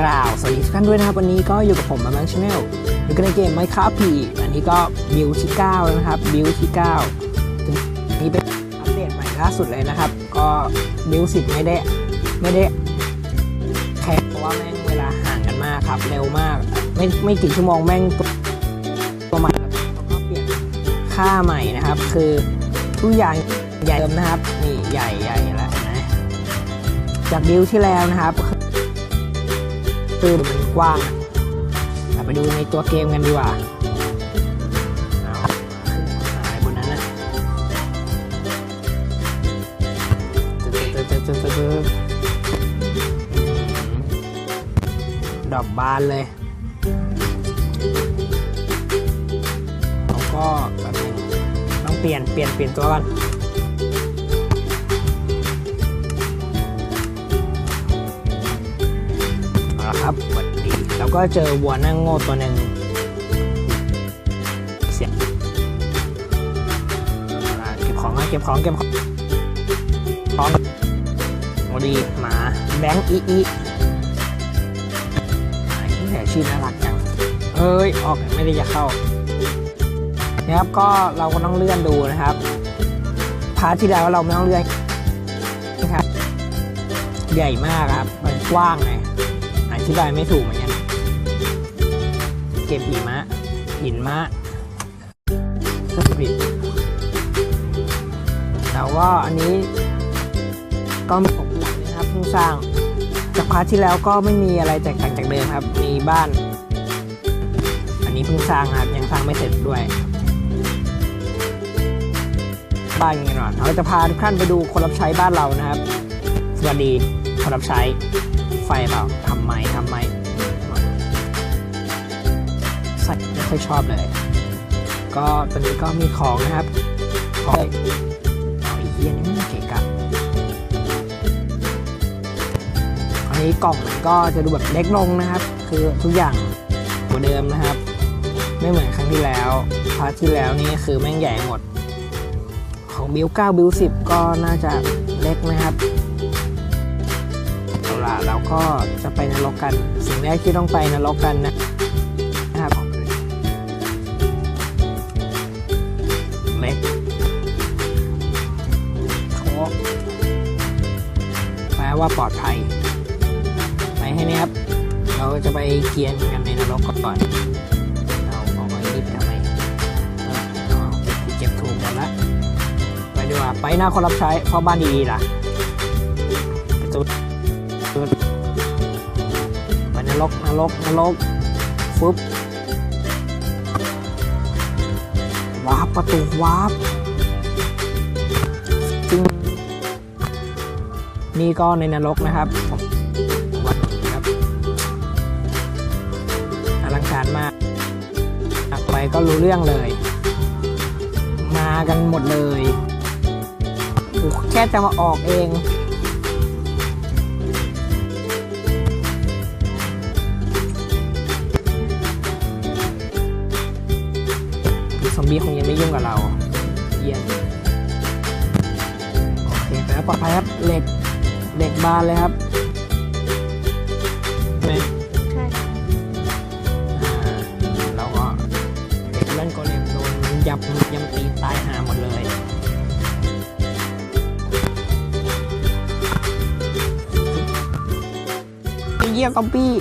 กล่าวสวัสดีทุกท่านด้วยนะครับ วันนี้ก็อยู่กับผมมาบังชาแนลอยู่กันในเกม Minecraft พีอันนี้ก็บิวที่9แล้วนะครับบิวที่9นี้เป็นอัปเดตใหม่ล่าสุดเลยนะครับ ก็บิว10ไม่ได้ไม่ได้แข่งเพราะว่าแม่งเวลาห่างกันมากครับเร็วมากไม่ไม่กี่ชั่วโมงแม่งตัวตัวใหม่แล้วก็เปลี่ยนค่าใหม่นะครับ คือทุกอย่างใหญ่เดิมนะครับนี่ใหญ่ใหญ่แล้วนะจากบิวที่แล้วนะครับ คือมันกว้างเราไปดูในตัวเกมกันดีกว่าอะไรบนนั้นนะดตึ๊ดตึ๊ดตึ๊ดตึ๊ดดอกบานเลยแล้วก็แบบต้องเปลี่ยนเปลี่ยนเปลี่ยนตัวก่อน ครับสวัสดีแล้วก็เจอวัวนั่งโง่ตัวหนึ่งเสียงเก็บของนะเก็บของเก็บของของโอ้ดีหมาแบงค์อีอีไอ้ที่แหชื่อน่ารักจังเอ้ยออกไม่ได้จะเข้านะครับก็เราก็ต้องเลื่อนดูนะครับพาร์ทที่แล้วเราไม่ต้องเลื่อนนะครับ ใหญ่มากครับมันกว้างไงอ ธิบายไม่ถูกเหมือนกันเก็บหิมะหินมะสปิดแต่ว่าอันนี้ก็มีของหลังนะครับเพิ่งสร้าง จากพาร์ทที่แล้วก็ไม่มีอะไรแตกต่างจากเดิมครับ มีบ้าน อันนี้เพิ่งสร้างครับ ยังสร้างไม่เสร็จด้วย บ้านกันหน่อยเราจะพาทุกท่านไปดูคนรับใช้บ้านเรานะครับ สวัสดีคนรับใช้ ไฟเปล่าทำไมทำไมใส่ไม่ค่อยชอบเลย ก็ตอนนี้ก็มีของนะครับของเอาอีกเยี่ยนี่ไม่เก๋กับอันนี้กล่องก็จะดูแบบเล็กลงนะครับ คือทุกอย่างเหมือนเดิมนะครับ ไม่เหมือนครั้งที่แล้วพาร์ทที่แล้วนี่คือแม่งใหญ่หมด ของบิล9บิล10ก็น่าจะเล็กนะครับ เอาล่ะเราก็จะไปนรกกัน สิ่งแรกที่ต้องไปนรกกันนะนะครับเล็กโชกแปลว่าปลอดภัย ไปให้นี่ครับ เราจะไปเกียนกันในนรกก่อนเราเอาไอ้นี่ทำไมเออเอาเก็บเก็บถูกหมดละไปดีกว่าไปหน้าคนรับใช้เพราะบ้านดีๆล่ะ ไปนรกนรกนรกฟึบวาร์ปประตูวาร์ปจริงนี่ก็ในนรกนะครับวัดครับอลังการมากไปก็รู้เรื่องเลย มากันหมดเลย แค่จะมาออกเอง ซอมบี้คงยังไม่ยุ่งกับเรา เยี่ยมโอเคแต่ปลอดภัยครับเหล็กเหล็กบานเลยครับไหมใช่เราก็เด็กเล่นโกเลมโดนยับยำตีตายหาหมดเลยเยี่ยซอมบี้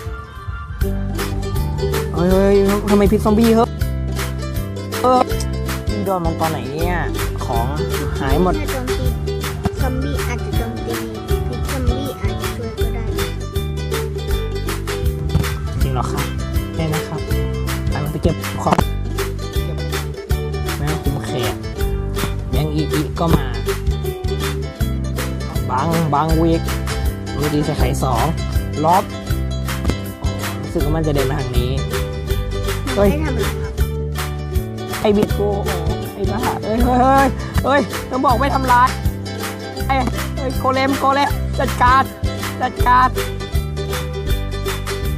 เฮ้ยทำไมพิษซอมบี้เฮ้ย โดนมันตอนไหนเนี่ย ของหายหมดถ้าโจมตีซอมบี้อาจจะโจมตีพิษซอมบี้อาจจะช่วยก็ได้จริงเหรอครับใช่นะครับไปมันไปเก็บของเก็บแม่คุมแขกยังอีอีก็มาบังบังวิกรูดีใส่ไข่สองล็อบรู้สึกว่ามันจะเดินมาทางนี้ เฮ้ย ไม่ทำอะไรครับ ไอบิดกู โอ้โหไอ้บ้าเอ้ยเฮ้ยเฮ้ยเฮ้ยต้องบอกไม่ทำร้ายไอ้เฮ้ยโกเลมโกเลมจัดการจัดการ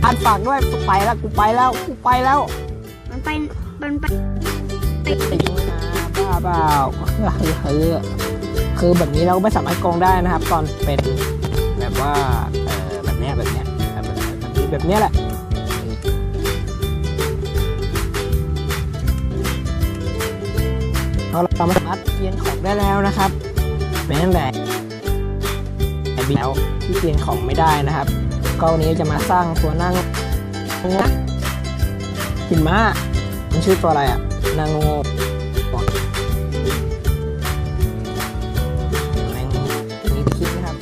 อ่านฝากด้วยกูไปแล้วกูไปแล้วกูไปแล้วมันไปมันไปไอ้ยิงนะบ้าเปล่าเฮ้ยเฮ้ยคือแบบนี้เราก็ไม่สามารถโกงได้นะครับ ตอนเป็นแบบว่าเออแบบเนี้ยแบบเนี้ยแบบแบบแบบนี้แบบแบบเนี้ยแหละ เราสามารถเกียนของได้แล้วนะครับเป็นตั้งแต่แต่บีแล้วที่เกียนของไม่ได้นะครับ ก็วันนี้จะมาสร้างตัวนั่งนะหินม้ามันชื่อตัวอะไรอะนางงแมงนี่คิดนะครับ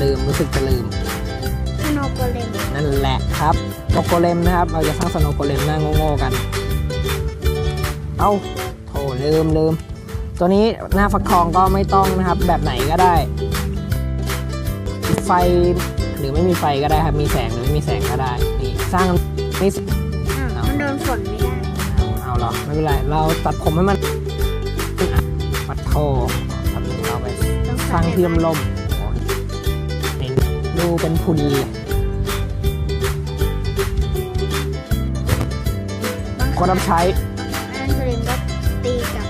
ลืมรู้สึกจะลืมสโนโกเลมนั่นแหละครับโนโกเลมนะครับ เราจะสร้างสโนโกเลมหน้าโง่ๆกัน เอา ลืมลืมตัวนี้หน้าฟักทองก็ไม่ต้องนะครับ แบบไหนก็ได้ ไฟหรือไม่มีไฟก็ได้ครับ มีแสงหรือไม่มีแสงก็ได้นี่สร้างนี่อ่าวมันโดนฝนไม่ได้ เอาเอาเหรอไม่เป็นไร เราตัดผมให้มันอะปัดโททำเราไปต้องสร้างเทียมลมนี่ดูเป็นพุนเลยคนรับใช้ ตีกับ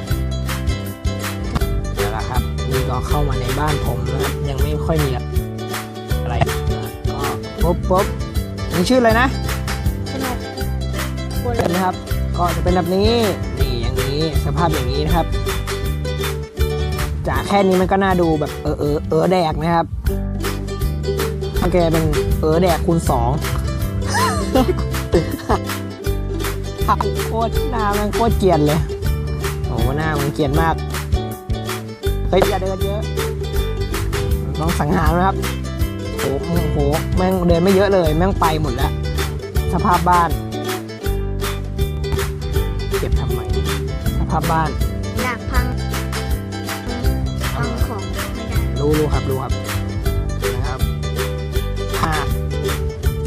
เดี๋ยวละครับนี่ก็เข้ามาในบ้านผมนะครับยังไม่ค่อยมีอะไรนะก็ปุ๊บปุ๊บนี่ชื่ออะไรนะสโนว์โกเลเห็นมไหมครับ ก็จะเป็นแบบนี้นี่อย่างนี้สภาพอย่างนี้นะครับ จากแค่นี้มันก็น่าดูแบบเออเออเออแดกนะครับโอเคเป็นเออแดกคูณสองโคตรหน้ามันโคตรเกรียนเลยโอ้โหหน้ามันเกรียนมาก เฮ้ยอย่าเดินเยอะ ต้องสังหารนะครับโอ้โหโอ้โห แม่งเดินไม่เยอะเลย แม่งไปหมดแล้ว สภาพบ้าน เก็บทำไม สภาพบ้าน อยากพังพังของไม่ได้ รู้รู้ครับรู้ครับนะครับผ้า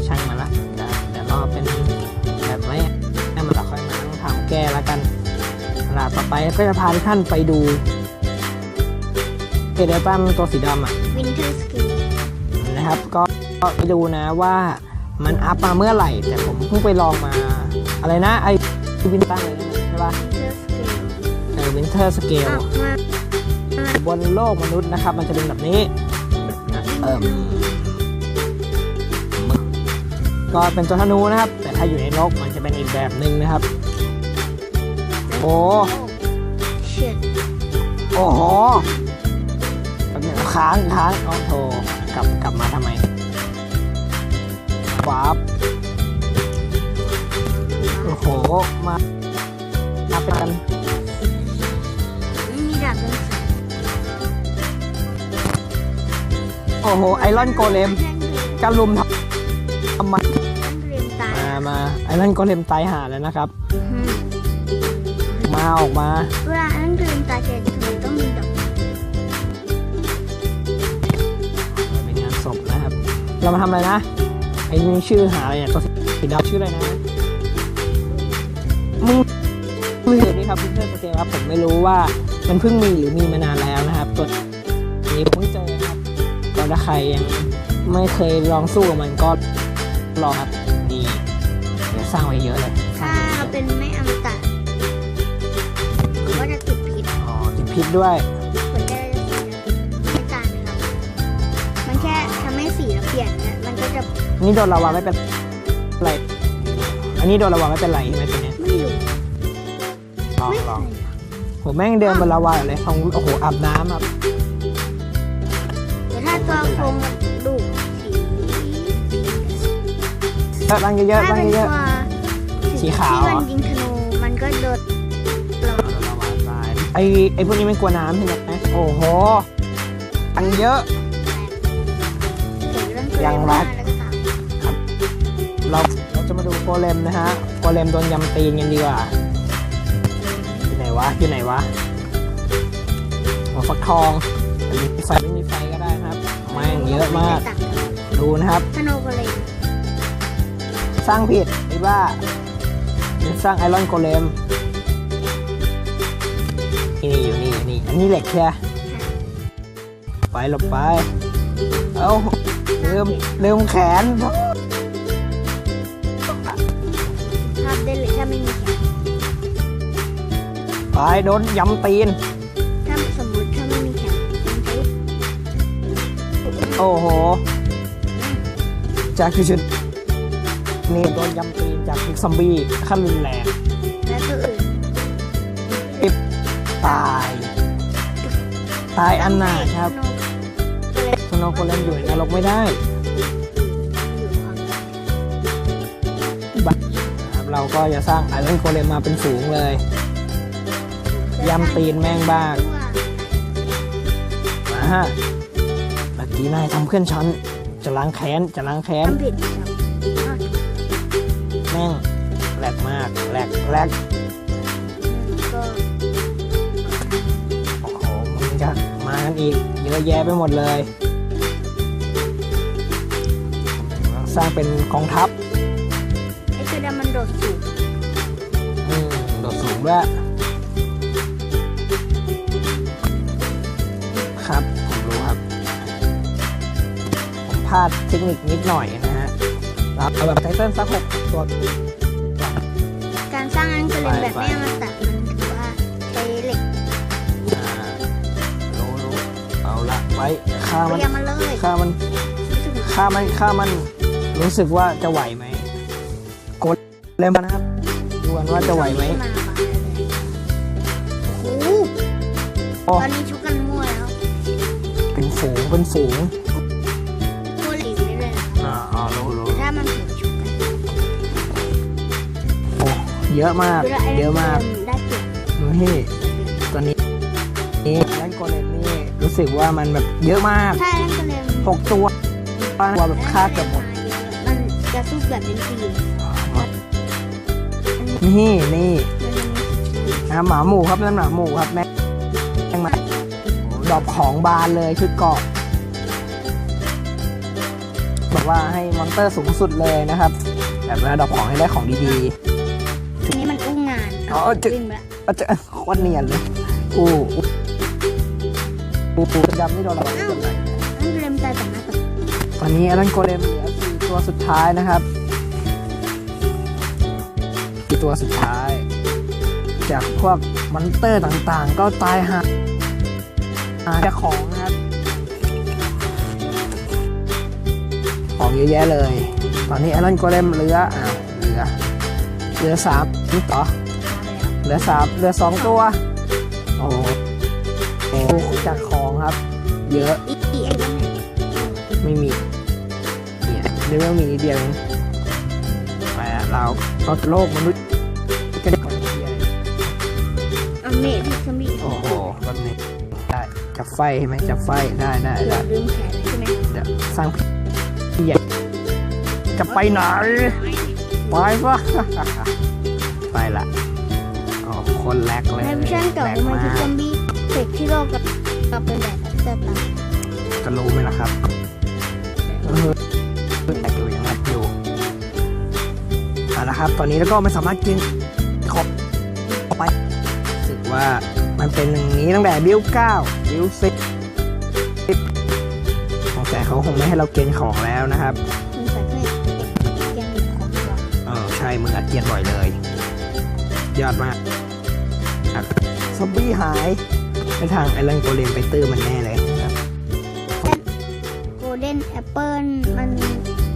ช่างมันละเดี๋ยวเดี๋ยวรอเป็นแบบไม่ให้มันเราค่อยมาต้องทำแก้แล้วกันเว ลาต่อไปก็จะพาทุกท่านไปดูเกเดตัมตัวสีดำอะวินเทอร์สกินนะครับก็ก็ไปดูนะว่ามันอัพมาเมื่อไหร่ แต่ผมเพิ่งไปลองมา อะไรนะ ไอวินตั้งเลยนะใช่ปะวินเทอร์สกินเออวินเทอร์สเกลออกมาบนโลกมนุษย์นะครับ มันจะเป็นแบบนี้เออก็เป็นตัวธนูนะครับ แต่ถ้าอยู่ในนกมันจะเป็นอีกแบบหนึ่งนะครับ โอ้เฉียดโอ้โหแบบนี้ค้างค้างโอ้โหกลับกลับมาทำไมวาร์ปโอ้โห มามาเป็นกันไม่มีดาบเป็นสีโอ้โห ไอรอนโกเลมกระลุมทำทำไมอันเรียนตายมา มา ไอรอนโกเลมตายหาแล้วนะครับ อืมมาออกมา เวลาอันเรียนตายแกจะทำไมต้องมีดอกเป็นงานศพนะครับ เรามาทำอะไรนะไอ้นี่ชื่อหาอะไรเนี่ยตัวสีดำชื่ออะไรนะมึงมือนี่ครับเพื่อนๆโอเคครับผมไม่รู้ว่ามันเพิ่งมีหรือมีมานานแล้วนะครับตัวนี้ผมเพิ่งเจอนะครับก็ถ้าใครยังไม่เคยลองสู้กับมันก็ลองครับนี่เดี๋ยวสร้างไว้เยอะเลย อ๋อติดพิษด้วยผลจะไม่ตายนะครับ มันแค่ทำให้สีเราเปลี่ยนนะมันก็จะนี่โดนระวังไม่เป็นไร อันนี้โดนระวังไม่เป็นไรใช่ไหมตัวเนี้ยไม่รู้ลองไม่ลองเคยผมแม่งเดินบนระวาอยู่เลยทองโอ้โหอาบน้ำครับแต่ถ้าตัวโครงกระดูกสีเยอะตั้งเยอะๆถ้าตั้งเป็นเยตัอะวสีขาวที่เหรมัอนยิงธนู ไอไอพวกนี้ไม่กลัวน้ำใช่ไหมโอ้โหตั้งเยอะเห็นเรื่องยังรักแล้วก็ตามเราเราจะมาดูโกเลมนะฮะโกเลมโดนยำตีนกันดีกว่าอยู่ไหนวะอยู่ไหนวะหัวฟักทองมีไฟไม่มีไฟก็ได้นะครับแม่งเยอะมากต่งนดูนะครับธนูก็เลยสร้างผิดไอ้บ้ามันสร้างไอรอนโกเลม นี่อยู่นี่อยู่นี่อันนี้เหล็กแค่ไปหลบไป เอ้าลืมลืมแขนภาพได้เลยถ้าไม่มีแขนไปโดนยำตีน ถ้าสมมติถ้าไม่มีแขนมันจะโอ้โห จากจุดนี่โดนยำตีนจากพิกซอมบี้ขั้นรุนแรง ตายอันหนาครับนกตัวเล็กสโนว์โกเลมอยู่ในนรกไม่ได้อยู่ความครับเราก็จะสร้างไอรอนโกเลมมาเป็นฝูงเลยยำตีนแม่งบ้างมาฮะเมื่อกี้นายทำเพื่อนฉันจะล้างแค้นจะล้างแค้นทำผิดครับอะแม่งแหลกมากแหลกแหลกก็ กันอีกเยอะแยะไปหมดเลย สร้างเป็นกองทัพไอ้ตัวดำมันโดดสูงอืมโดดสูงด้วยครับ ผมรู้ครับ ผมพลาดเทคนิคนิดหน่อยนะฮะเราเอาแบบไทเทิลสักหกตัว การสร้างอันเกลนแบบไม่เอามาตัด ไว้ฆ่ามันเรียงมาเลยฆ่ามันรู้สึกฆ่ามันฆ่ามัน รู้สึกว่าจะไหวไหมกดเลยมานะครับดูกันว่าจะไหวไหมมาบ้าเลยโอ้โหโอ้ตอนนี้ชุกกันมั่วแล้ว เป็นฝูงเป็นฝูงมั่วหลีกได้เลยนะอ่าอ๋อรู้รู้ถ้ามันถูกชุกกันโอ้เยอะมากดูแลไอ้เยอะมากได้เก็บนี่ตอนนี้นี่ สึกว่ามันแบบเยอะมากถ้าอันเกลนหกตัวตัวแบบฆ่าเกือบหมด มันจะสู้แบบเป็นทีมนี่นี่มันนะหมาหมูครับนั่นหมาหมูครับแม่แม่งมาโอ้ดอกของบานเลยชุดเกาะบอกว่าให้มอนเตอร์สูงสุดเลยนะครับ แบบว่าดอกของให้ได้ของดีอันนี้มันอู้งานอ๋อจะขึ้นไปละๆก็จะโคตรเนียนเลยอู้ อู้อู้ปูดำนี่โดนเราเป็นไรอันเกลนตายต่อหน้าต่อตอนนี้อลันโกเลมเหลือสี่ตัวสุดท้ายนะครับสี่ตัวสุดท้าย จากพวกมอนเตอร์ต่างๆ ก็ตายหาหาจากของนะครับ ของเยอะแยะเลย ตอนนี้อลันโกเลมเหลืออ้าวเหลือเหลือสามนี่ต่อเหลือสามเหลือสองตัว โอ้โหโอ้โหจากของครับ เยอะอีกอีกไอ้นั่นเนี่ยไม่มีเนี่ยเรียกว่ามีนิดเดียวเองไปอะเราก็โลกมนุษย์กันก่อนเดียวเอาเมทที่ซอมบี้โอ้โหแป๊บนึงได้จับไฟใช่ไหมจับไฟได้ได้เกือได้บลืมแขนเลยใช่ไหมเดี๋ยวสร้างพี่ใหญ่จะไปไหนไปปะไปละโอ้คนแรกเลยในวิชั่นเก่าแรกมันมาคือกซอมบี้เสกที่โลกกับกับเป็นแบบ เติบโตจะรู้ไหมล่ะครับเออแรกอยู่ยังแรกอยู่เอาละครับ ตอนนี้แล้วก็ไม่สามารถกินของไปรู้สึกว่ามันเป็นอย่างนี้ตั้งแต่บิลเก้าบิลสิบสงสัยเขาคงไม่ให้เราเกณฑ์ของแล้วนะครับมันใส่เพื่อแกงหนึ่งของตัวเออใช่มึงอัดเกียนบ่อยเลย ยอดมากครับซอมบี้หาย ไปทางไอรอนโกเลมไปตื้อมันแน่เลยครับโกลเด้นแอปเปิลมัน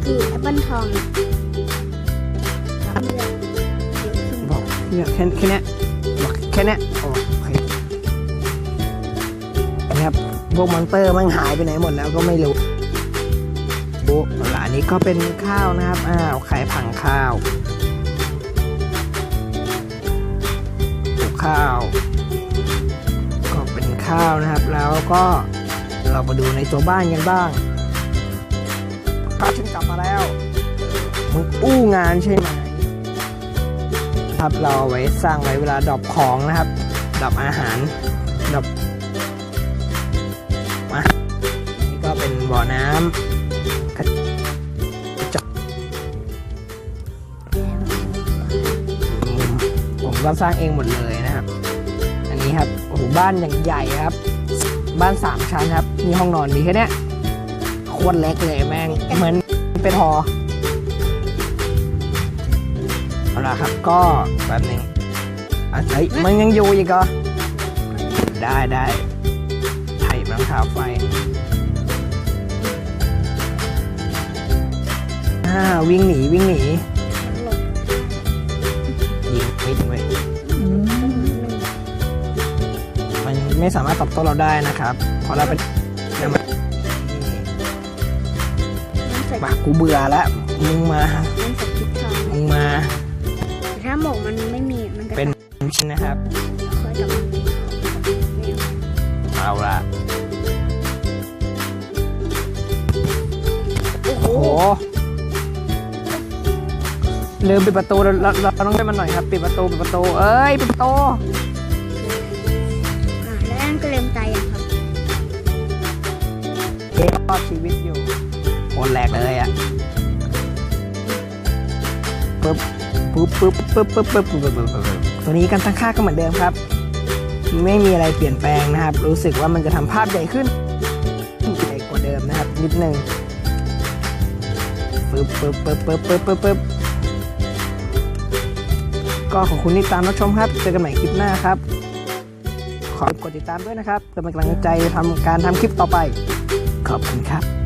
คือแอปเปิลทองเอาไปเลยเดี๋ยวขึ้นบอกเนี่ยแค่แค่เนี้ยบอกแค่เนี้ยโอเคนะครับพวกมอนเตอร์มันหายไปไหนหมดแล้วก็ไม่รู้โอ้หลานนี้ก็เป็นข้าวนะครับ อ้าวขายผังข้าวปลูกข้าวก็เป็น ข้าวนะครับ แล้วก็เรามาดูในตัวบ้านกันบ้างข้าวฉันกลับมาแล้วมึงอู้งานใช่ไหมครับเราไว้สร้างไว้เวลาดอปของนะครับดอปอาหารดอปมานี่ก็เป็นบ่อน้ำกระจกผมก็สร้างเองหมดเลย หบ้านอย่างใหญ่ครับ บ้านสามชั้นครับ มีห้องนอนมีแค่เนี้ยโคตรเล็กเลยแม่ง เหมือนเป็นหอเอาละครับก็แป๊บหนึงอะเฮ้ยมันยังอยู่อีกเหรอได้ได้ไถ่รองเท้าไฟอ่าวิ่งหนีวิ่งหนี ไม่สามารถตอบโต้เราได้นะครับเพราะเราเป็นนี่มันใส่มากูเบื่อแล้วมึงมามันใส่พริกทองมึงมาแต่ถ้าหมกมันไม่มีมันจะเป็นชิ้นนะครับค่อยจะมาเอาละโอ้โหโอ้โหลืมปิดประตูเราเราเราต้องให้มันหน่อยครับปิดประตูปิดประตูเอ้ยปิดประตู รอดชีวิตอยู่โคตรแหลกเลยอะปึ๊บปึ๊บปึ๊บปึ๊บปึ๊บปึ๊บปึ๊บปึ๊บปึ๊บปึ๊บตัวนี้การตั้งค่าก็เหมือนเดิมครับ ไม่มีอะไรเปลี่ยนแปลงนะครับ รู้สึกว่ามันจะทำภาพใหญ่ขึ้นใหญ่กว่าเดิมนะครับ นิดนึงปึ๊บปึ๊บปึ๊บปึ๊บปึ๊บปึ๊บปึ๊บก็ขอบคุณที่ตามรับชมครับ เจอกันใหม่คลิปหน้าครับ ขอกดติดตามด้วยนะครับเพื่อเป็นกำลังใจทำการทำคลิปต่อไป ขอบคุณครับ